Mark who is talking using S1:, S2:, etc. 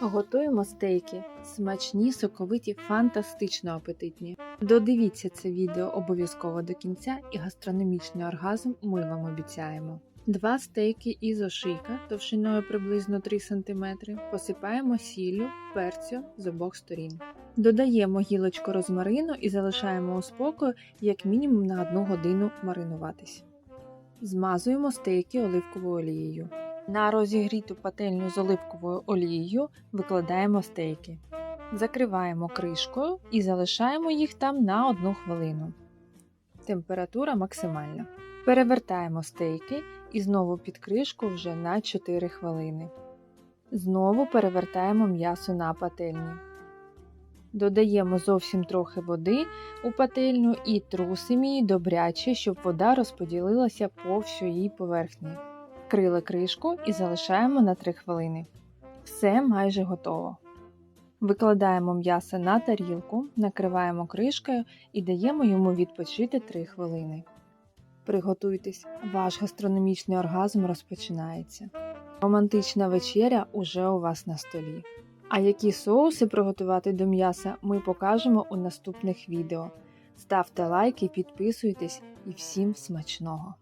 S1: Готуємо стейки. Смачні, соковиті, фантастично апетитні. Додивіться це відео обов'язково до кінця і гастрономічний оргазм ми вам обіцяємо. Два стейки із ошийка товщиною приблизно 3 см посипаємо сіллю, перцю з обох сторін. Додаємо гілочку розмарину і залишаємо у спокою як мінімум на 1 годину маринуватись. Змазуємо стейки оливковою олією. На розігріту пательню з оливковою олією викладаємо стейки. Закриваємо кришкою і залишаємо їх там на 1 хвилину. Температура максимальна. Перевертаємо стейки і знову під кришку вже на 4 хвилини. Знову перевертаємо м'ясо на пательні. Додаємо зовсім трохи води у пательню і трусимо її добряче, щоб вода розподілилася по всій поверхні. Крили кришку і залишаємо на 3 хвилини. Все майже готово. Викладаємо м'ясо на тарілку, накриваємо кришкою і даємо йому відпочити 3 хвилини. Приготуйтесь, ваш гастрономічний оргазм розпочинається. Романтична вечеря уже у вас на столі. А які соуси приготувати до м'яса ми покажемо у наступних відео. Ставте лайки, підписуйтесь і всім смачного!